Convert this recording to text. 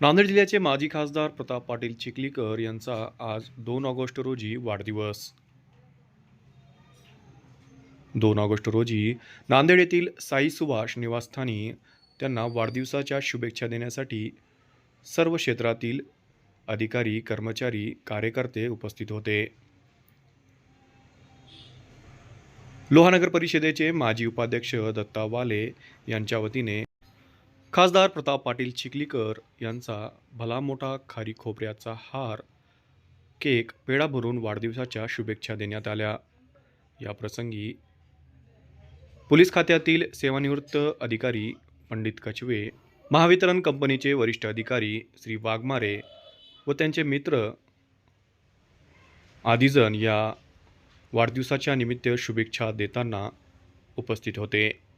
नांदेड जिल्ह्याचे माजी खासदार प्रताप पाटील चिखलीकर यांचा आज दोन ऑगस्ट रोजी वाढदिवस. दोन ऑगस्ट रोजी नांदेड येथील साई सुभाष निवासस्थानी त्यांना वाढदिवसाच्या शुभेच्छा देण्यासाठी सर्व क्षेत्रातील अधिकारी कर्मचारी कार्यकर्ते उपस्थित होते. लोहानगर परिषदेचे माजी उपाध्यक्ष दत्ता वाले यांच्या वतीने खासदार प्रताप पाटील चिखलीकर यांचा भला मोठा खारी खोबऱ्याचा हार केक पेढा भरून वाढदिवसाच्या शुभेच्छा देण्यात आल्या. या प्रसंगी पोलीस खात्यातील सेवानिवृत्त अधिकारी पंडित कचवे महावितरण कंपनीचे वरिष्ठ अधिकारी श्री वाघमारे व त्यांचे मित्र आदिजन या वाढदिवसाच्या निमित्त शुभेच्छा देताना उपस्थित होते.